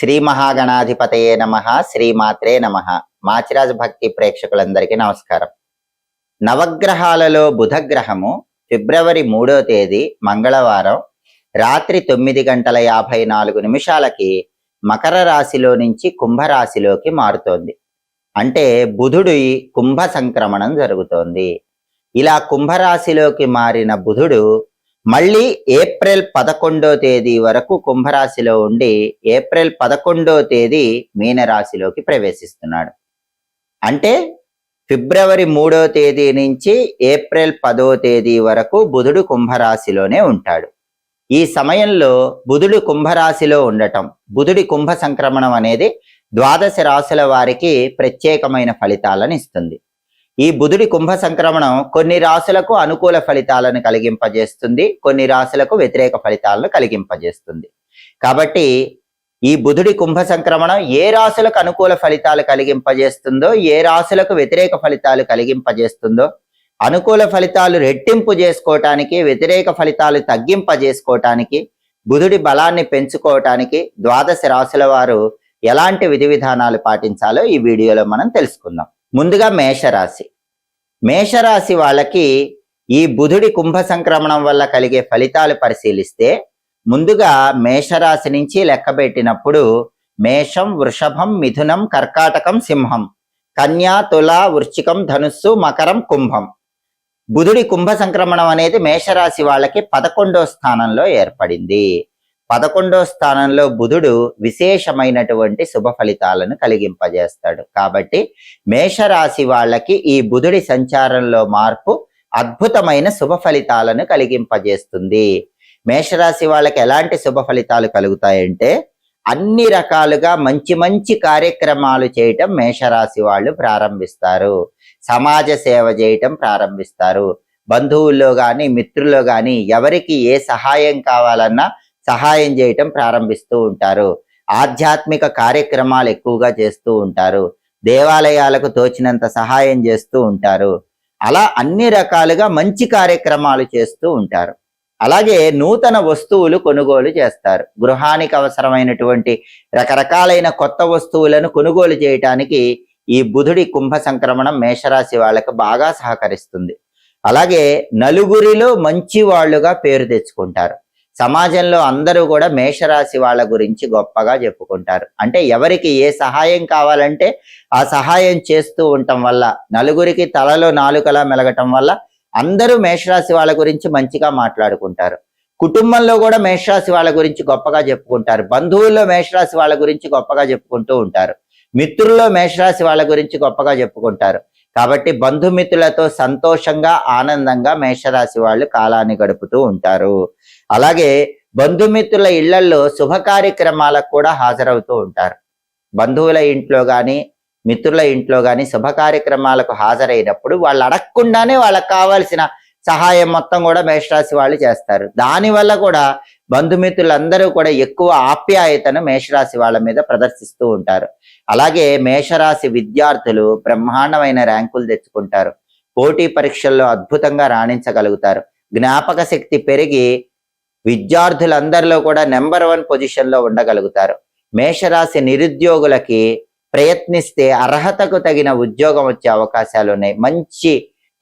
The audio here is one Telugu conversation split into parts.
శ్రీ మహాగణాధిపతయే నమ శ్రీమాత్రే నమ. మాచిరాజ భక్తి ప్రేక్షకులందరికీ నమస్కారం. నవగ్రహాలలో బుధగ్రహము ఫిబ్రవరి మూడో తేదీ మంగళవారం రాత్రి తొమ్మిది గంటల యాభై నాలుగు నిమిషాలకి మకర రాశిలో నుంచి కుంభరాశిలోకి మారుతోంది. అంటే బుధుడు కుంభ సంక్రమణం జరుగుతోంది. ఇలా కుంభరాశిలోకి మారిన బుధుడు మళ్ళీ ఏప్రిల్ పదకొండో తేదీ వరకు కుంభరాశిలో ఉండి ఏప్రిల్ పదకొండో తేదీ మీనరాశిలోకి ప్రవేశిస్తున్నాడు. అంటే ఫిబ్రవరి మూడో తేదీ నుంచి ఏప్రిల్ పదో తేదీ వరకు బుధుడు కుంభరాశిలోనే ఉంటాడు. ఈ సమయంలో బుధుడు కుంభరాశిలో ఉండటం బుధుడి కుంభ సంక్రమణం అనేది ద్వాదశ రాశుల వారికి ప్రత్యేకమైన ఫలితాలను ఇస్తుంది. ఈ బుధుడి కుంభ సంక్రమణం కొన్ని రాశులకు అనుకూల ఫలితాలను కలిగింపజేస్తుంది కొన్ని రాశులకు వ్యతిరేక ఫలితాలను కలిగింపజేస్తుంది. కాబట్టి ఈ బుధుడి కుంభ సంక్రమణం ఏ రాశులకు అనుకూల ఫలితాలు కలిగింపజేస్తుందో ఏ రాశులకు వ్యతిరేక ఫలితాలు కలిగింపజేస్తుందో అనుకూల ఫలితాలు రెట్టింపు చేసుకోవటానికి వ్యతిరేక ఫలితాలు తగ్గింపజేసుకోవటానికి బుధుడి బలాన్ని పెంచుకోవటానికి ద్వాదశ రాశుల వారు ఎలాంటి విధి విధానాలు పాటించాలో ఈ వీడియోలో మనం తెలుసుకుందాం. ముందుగా మేషరాశి. మేషరాశి వాళ్ళకి ఈ బుధుడి కుంభ సంక్రమణం వల్ల కలిగే ఫలితాలు పరిశీలిస్తే ముందుగా మేషరాశి నుంచి లెక్కబెట్టినప్పుడు మేషం వృషభం మిథునం కర్కాటకం సింహం కన్యా తుల వృశ్చికం ధనుస్సు మకరం కుంభం. బుధుడి కుంభ సంక్రమణం అనేది మేషరాశి వాళ్ళకి పదకొండో స్థానంలో ఏర్పడింది. పదకొండో స్థానంలో బుధుడు విశేషమైనటువంటి శుభ ఫలితాలను కలిగింపజేస్తాడు. కాబట్టి మేషరాశి వాళ్ళకి ఈ బుధుడి సంచారంలో మార్పు అద్భుతమైన శుభ ఫలితాలను కలిగింపజేస్తుంది. మేషరాశి వాళ్ళకి ఎలాంటి శుభ ఫలితాలు కలుగుతాయంటే అన్ని రకాలుగా మంచి మంచి కార్యక్రమాలు చేయటం మేషరాశి వాళ్ళు ప్రారంభిస్తారు. సమాజ సేవ చేయటం ప్రారంభిస్తారు. బంధువుల్లో కానీ మిత్రుల్లో కానీ ఎవరికి ఏ సహాయం కావాలన్నా సహాయం చేయటం ప్రారంభిస్తూ ఉంటారు. ఆధ్యాత్మిక కార్యక్రమాలు ఎక్కువగా చేస్తూ ఉంటారు. దేవాలయాలకు తోచినంత సహాయం చేస్తూ ఉంటారు. అలా అన్ని రకాలుగా మంచి కార్యక్రమాలు చేస్తూ ఉంటారు. అలాగే నూతన వస్తువులు కొనుగోలు చేస్తారు. గృహానికి అవసరమైనటువంటి రకరకాలైన కొత్త వస్తువులను కొనుగోలు చేయటానికి ఈ బుధుడి కుంభ సంక్రమణం మేషరాశి వాళ్ళకు బాగా సహకరిస్తుంది. అలాగే నలుగురిలో మంచి వాళ్ళుగా పేరు తెచ్చుకుంటారు. సమాజంలో అందరూ కూడా మేషరాశి వాళ్ళ గురించి గొప్పగా చెప్పుకుంటారు. అంటే ఎవరికి ఏ సహాయం కావాలంటే ఆ సహాయం చేస్తూ ఉండటం వల్ల నలుగురికి తలలో నాలుకలా మెలగటం వల్ల అందరూ మేషరాశి వాళ్ళ గురించి మంచిగా మాట్లాడుకుంటారు. కుటుంబంలో కూడా మేషరాశి వాళ్ళ గురించి గొప్పగా చెప్పుకుంటారు. బంధువుల్లో మేషరాశి వాళ్ళ గురించి గొప్పగా చెప్పుకుంటూ ఉంటారు. మిత్రుల్లో మేషరాశి వాళ్ళ గురించి గొప్పగా చెప్పుకుంటారు. కాబట్టి బంధుమిత్రులతో సంతోషంగా ఆనందంగా మేషరాశి వాళ్ళు కాలాన్ని గడుపుతూ ఉంటారు. అలాగే బంధుమిత్రుల ఇళ్ళలో శుభ కార్యక్రమాలకు కూడా హాజరవుతూ ఉంటారు. బంధువుల ఇంట్లో కానీ మిత్రుల ఇంట్లో కానీ శుభ కార్యక్రమాలకు హాజరైనప్పుడు వాళ్ళు అడగకుండానే వాళ్ళకి కావాల్సిన సహాయం మొత్తం కూడా మేషరాశి వాళ్ళు చేస్తారు. దానివల్ల కూడా బంధుమిత్రులందరూ కూడా ఎక్కువ ఆప్యాయతను మేషరాశి వాళ్ళ మీద ప్రదర్శిస్తూ ఉంటారు. అలాగే మేషరాశి విద్యార్థులు బ్రహ్మాండమైన ర్యాంకులు తెచ్చుకుంటారు. పోటీ పరీక్షల్లో అద్భుతంగా రాణించగలుగుతారు. జ్ఞాపక శక్తి పెరిగి విద్యార్థులందరిలో కూడా నెంబర్ వన్ పొజిషన్లో ఉండగలుగుతారు. మేషరాశి నిరుద్యోగులకి ప్రయత్నిస్తే అర్హతకు తగిన ఉద్యోగం వచ్చే అవకాశాలు ఉన్నాయి. మంచి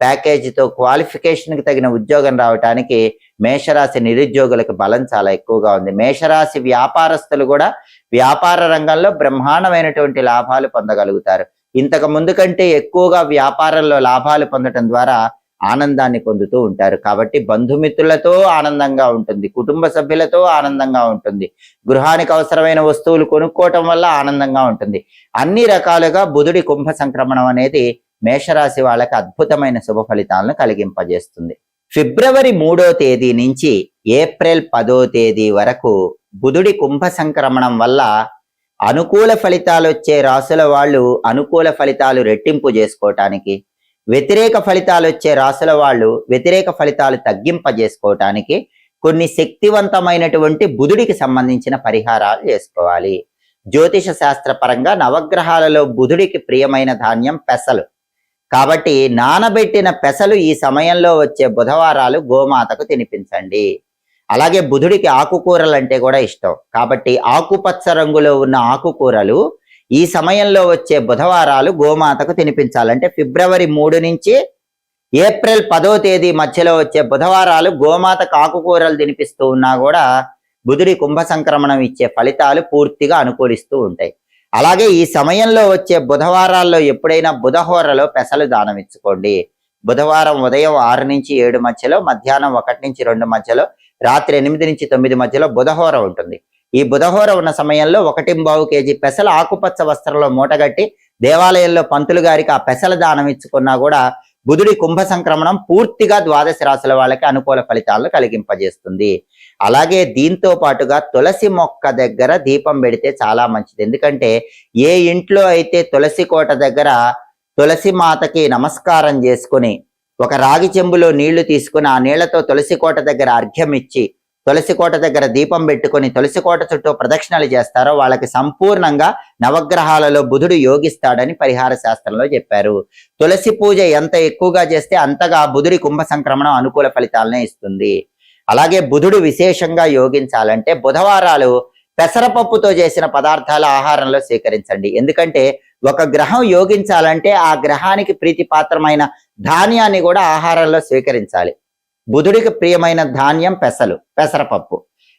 ప్యాకేజీతో క్వాలిఫికేషన్కి తగిన ఉద్యోగం రావటానికి మేషరాశి నిరుద్యోగులకు బలం చాలా ఎక్కువగా ఉంది. మేషరాశి వ్యాపారస్తులు కూడా వ్యాపార రంగంలో బ్రహ్మాండమైనటువంటి లాభాలు పొందగలుగుతారు. ఇంతకు ముందు కంటే ఎక్కువగా వ్యాపారంలో లాభాలు పొందటం ద్వారా ఆనందాన్ని పొందుతూ ఉంటారు. కాబట్టి బంధుమిత్రులతో ఆనందంగా ఉంటుంది. కుటుంబ సభ్యులతో ఆనందంగా ఉంటుంది. గృహానికి అవసరమైన వస్తువులు కొనుక్కోవటం వల్ల ఆనందంగా ఉంటుంది. అన్ని రకాలుగా బుధుడి కుంభ సంక్రమణం అనేది మేషరాశి వాళ్ళకి అద్భుతమైన శుభ ఫలితాలను కలిగింపజేస్తుంది. ఫిబ్రవరి మూడో తేదీ నుంచి ఏప్రిల్ పదో తేదీ వరకు బుధుడి కుంభ సంక్రమణం వల్ల అనుకూల ఫలితాలు వచ్చే రాసుల వాళ్ళు అనుకూల ఫలితాలు రెట్టింపు చేసుకోవటానికి వ్యతిరేక ఫలితాలు వచ్చే రాసుల వాళ్ళు వ్యతిరేక ఫలితాలు తగ్గింపజేసుకోవటానికి కొన్ని శక్తివంతమైనటువంటి బుధుడికి సంబంధించిన పరిహారాలు చేసుకోవాలి. జ్యోతిష శాస్త్ర పరంగా నవగ్రహాలలో బుధుడికి ప్రియమైన ధాన్యం పెసలు. కాబట్టి నానబెట్టిన పెసలు ఈ సమయంలో వచ్చే బుధవారాలు గోమాతకు తినిపించండి. అలాగే బుధుడికి ఆకుకూరలు అంటే కూడా ఇష్టం. కాబట్టి ఆకుపచ్చ రంగులో ఉన్న ఆకుకూరలు ఈ సమయంలో వచ్చే బుధవారాలు గోమాతకు తినిపించాలంటే ఫిబ్రవరి మూడు నుంచి ఏప్రిల్ పదో తేదీ మధ్యలో వచ్చే బుధవారాలు గోమాతకు ఆకుకూరలు తినిపిస్తూ ఉన్నా కూడా బుధుడి కుంభ సంక్రమణం ఇచ్చే ఫలితాలు పూర్తిగా అనుకూలిస్తూ ఉంటాయి. అలాగే ఈ సమయంలో వచ్చే బుధవారాల్లో ఎప్పుడైనా బుధహోరలో పెసలు దానం ఇచ్చుకోండి. బుధవారం ఉదయం ఆరు నుంచి ఏడు మధ్యలో మధ్యాహ్నం ఒకటి నుంచి రెండు మధ్యలో రాత్రి ఎనిమిది నుంచి తొమ్మిది మధ్యలో బుధహోర ఉంటుంది. ఈ బుధహోర ఉన్న సమయంలో ఒకటి బావు కేజీ పెసల ఆకుపచ్చ వస్త్రంలో మూటగట్టి దేవాలయంలో పంతులు గారికి ఆ పెసల దానం ఇచ్చుకున్నా కూడా బుధుడి కుంభ సంక్రమణం పూర్తిగా ద్వాదశ రాశుల వాళ్ళకి అనుకూల ఫలితాలను కలిగింపజేస్తుంది. అలాగే దీంతో పాటుగా తులసి మొక్క దగ్గర దీపం పెడితే చాలా మంచిది. ఎందుకంటే ఏ ఇంట్లో అయితే తులసి కోట దగ్గర తులసి మాతకి నమస్కారం చేసుకుని ఒక రాగి చెంబులో నీళ్ళు తీసుకుని ఆ నీళ్ళతో తులసి కోట దగ్గర అర్ఘ్యం ఇచ్చి తులసి కోట దగ్గర దీపం పెట్టుకొని తులసి కోట చుట్టూ ప్రదక్షిణలు చేస్తారో వాళ్ళకి సంపూర్ణంగా నవగ్రహాలలో బుధుడు యోగిస్తాడని పరిహార శాస్త్రంలో చెప్పారు. తులసి పూజ ఎంత ఎక్కువగా చేస్తే అంతగా బుధుడి కుంభ సంక్రమణం అనుకూల ఫలితాలనే ఇస్తుంది. అలాగే బుధుడు విశేషంగా యోగించాలంటే బుధవారాలు పెసరపప్పుతో చేసిన పదార్థాల ఆహారంలో స్వీకరించండి. ఎందుకంటే ఒక గ్రహం యోగించాలంటే ఆ గ్రహానికి ప్రీతిపాత్రమైన ధాన్యాన్ని కూడా ఆహారంలో స్వీకరించాలి. బుధుడికి ప్రియమైన ధాన్యం పెసలు పెసరపప్పు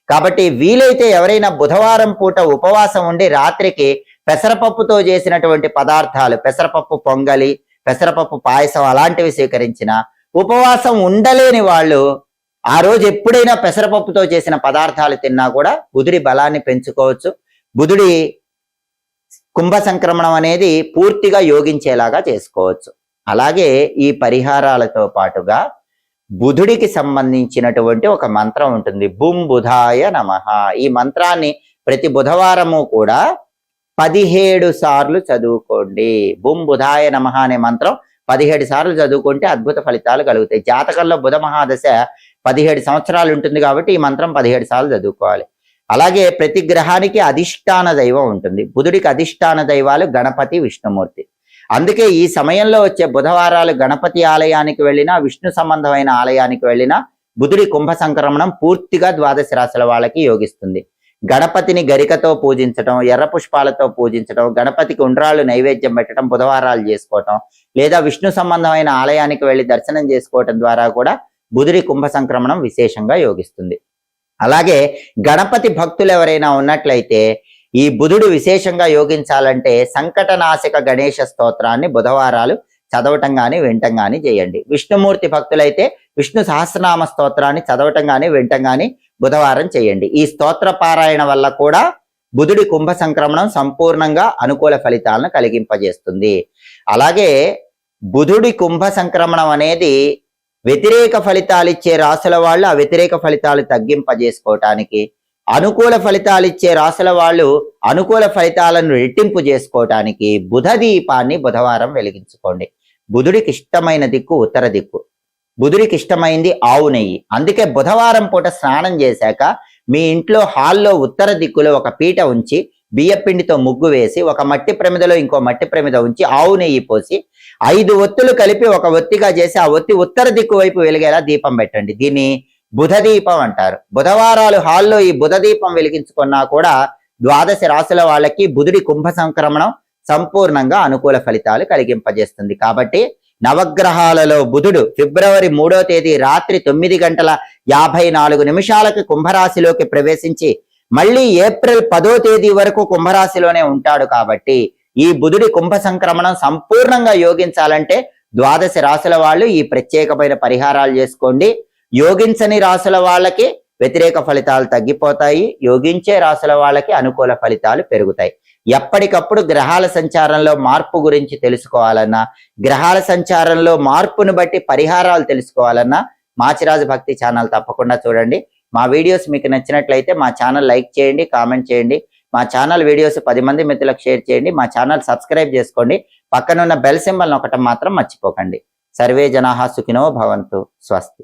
కాబట్టి వీలైతే ఎవరైనా బుధవారం పూట ఉపవాసం ఉండి రాత్రికి పెసరపప్పుతో చేసినటువంటి పదార్థాలు పెసరపప్పు పొంగలి పెసరపప్పు పాయసం అలాంటివి స్వీకరించిన ఉపవాసం ఉండలేని వాళ్ళు ఆ రోజు ఎప్పుడైనా పెసరపప్పుతో చేసిన పదార్థాలు తిన్నా కూడా బుధుడి బలాన్ని పెంచుకోవచ్చు. బుధుడి కుంభ సంక్రమణం అనేది పూర్తిగా యోగించేలాగా చేసుకోవచ్చు. అలాగే ఈ పరిహారాలతో పాటుగా బుధుడికి సంబంధించినటువంటి ఒక మంత్రం ఉంటుంది. బుం బుధాయ నమ. ఈ మంత్రాన్ని ప్రతి బుధవారము కూడా పదిహేడు సార్లు చదువుకోండి. బుం బుధాయ నమ అనే మంత్రం పదిహేడు సార్లు చదువుకుంటే అద్భుత ఫలితాలు కలుగుతాయి. జాతకంలో బుధ మహాదశ పదిహేడు సంవత్సరాలు ఉంటుంది కాబట్టి ఈ మంత్రం పదిహేడు సార్లు చదువుకోవాలి. అలాగే ప్రతి గ్రహానికి అధిష్టాన దైవం ఉంటుంది. బుధుడికి అధిష్టాన దైవాలు గణపతి విష్ణుమూర్తి. అందుకే ఈ సమయంలో వచ్చే బుధవారాలు గణపతి ఆలయానికి వెళ్ళినా విష్ణు సంబంధమైన ఆలయానికి వెళ్ళినా బుధుడి కుంభ సంక్రమణం పూర్తిగా ద్వాదశ రాశుల వాళ్ళకి యోగిస్తుంది. గణపతిని గరికతో పూజించడం ఎర్ర పుష్పాలతో పూజించడం గణపతికి ఉండ్రాళ్ళు నైవేద్యం పెట్టడం బుధవారాలు చేసుకోవటం లేదా విష్ణు సంబంధమైన ఆలయానికి వెళ్ళి దర్శనం చేసుకోవటం ద్వారా కూడా బుధుడి కుంభ సంక్రమణం విశేషంగా యోగిస్తుంది. అలాగే గణపతి భక్తులు ఎవరైనా ఉన్నట్లయితే ఈ బుధుడు విశేషంగా యోగించాలంటే సంకటనాశక గణేష స్తోత్రాన్ని బుధవారాలు చదవటం గాని వినటం గాని చేయండి. విష్ణుమూర్తి భక్తులైతే విష్ణు సహస్రనామ స్తోత్రాన్ని చదవటం గాని వినటం గాని బుధవారం చేయండి. ఈ స్తోత్ర పారాయణ వల్ల కూడా బుధుడి కుంభ సంక్రమణం సంపూర్ణంగా అనుకూల ఫలితాలను కలిగింపజేస్తుంది. అలాగే బుధుడి కుంభ సంక్రమణం అనేది వ్యతిరేక ఫలితాలు ఇచ్చే రాసుల వాళ్ళు ఆ వ్యతిరేక ఫలితాలు తగ్గింపజేసుకోవటానికి అనుకూల ఫలితాలు ఇచ్చే రాసుల వాళ్ళు అనుకూల ఫలితాలను రెట్టింపు చేసుకోవటానికి బుధ దీపాన్ని బుధవారం వెలిగించుకోండి. బుధుడికి ఇష్టమైన దిక్కు ఉత్తర దిక్కు. బుధుడికి ఇష్టమైంది ఆవు నెయ్యి. అందుకే బుధవారం పూట స్నానం చేశాక మీ ఇంట్లో హాల్లో ఉత్తర దిక్కులో ఒక పీట ఉంచి బియ్యపిండితో ముగ్గు వేసి ఒక మట్టి ప్రమిదలో ఇంకో మట్టి ప్రమిద ఉంచి ఆవు నెయ్యి పోసి ఐదు ఒత్తులు కలిపి ఒక ఒత్తిగా చేసి ఆ ఒత్తి ఉత్తర దిక్కు వైపు వెలిగేలా దీపం పెట్టండి. దీన్ని బుధ దీపం అంటారు. బుధవారాలు హాల్లో ఈ బుధ దీపం వెలిగించుకున్నా కూడా ద్వాదశ రాశుల వాళ్ళకి బుధుడి కుంభ సంక్రమణం సంపూర్ణంగా అనుకూల ఫలితాలు కలిగింపజేస్తుంది. కాబట్టి నవగ్రహాలలో బుధుడు ఫిబ్రవరి మూడో తేదీ రాత్రి తొమ్మిది గంటల యాభై నాలుగు నిమిషాలకు కుంభరాశిలోకి ప్రవేశించి మళ్ళీ ఏప్రిల్ పదో తేదీ వరకు కుంభరాశిలోనే ఉంటాడు కాబట్టి ఈ బుధుడి కుంభ సంక్రమణం సంపూర్ణంగా యోగించాలంటే ద్వాదశ రాశుల వాళ్ళు ఈ ప్రత్యేకమైన పరిహారాలు చేసుకోండి. యోగించని రాశుల వాళ్ళకి వ్యతిరేక ఫలితాలు తగ్గిపోతాయి. యోగించే రాశుల వాళ్ళకి అనుకూల ఫలితాలు పెరుగుతాయి. ఎప్పటికప్పుడు గ్రహాల సంచారంలో మార్పు గురించి తెలుసుకోవాలన్నా గ్రహాల సంచారంలో మార్పును బట్టి పరిహారాలు తెలుసుకోవాలన్నా మాచిరాజు భక్తి ఛానల్ తప్పకుండా చూడండి. మా వీడియోస్ మీకు నచ్చినట్లయితే మా ఛానల్ లైక్ చేయండి కామెంట్ చేయండి. మా ఛానల్ వీడియోస్ పది మంది మిత్రులకు షేర్ చేయండి. మా ఛానల్ సబ్స్క్రైబ్ చేసుకోండి. పక్కనున్న బెల్ సింబల్ ఒకటం మాత్రం మర్చిపోకండి. సర్వే జనాహా సుఖినో భవంతు. స్వస్తి.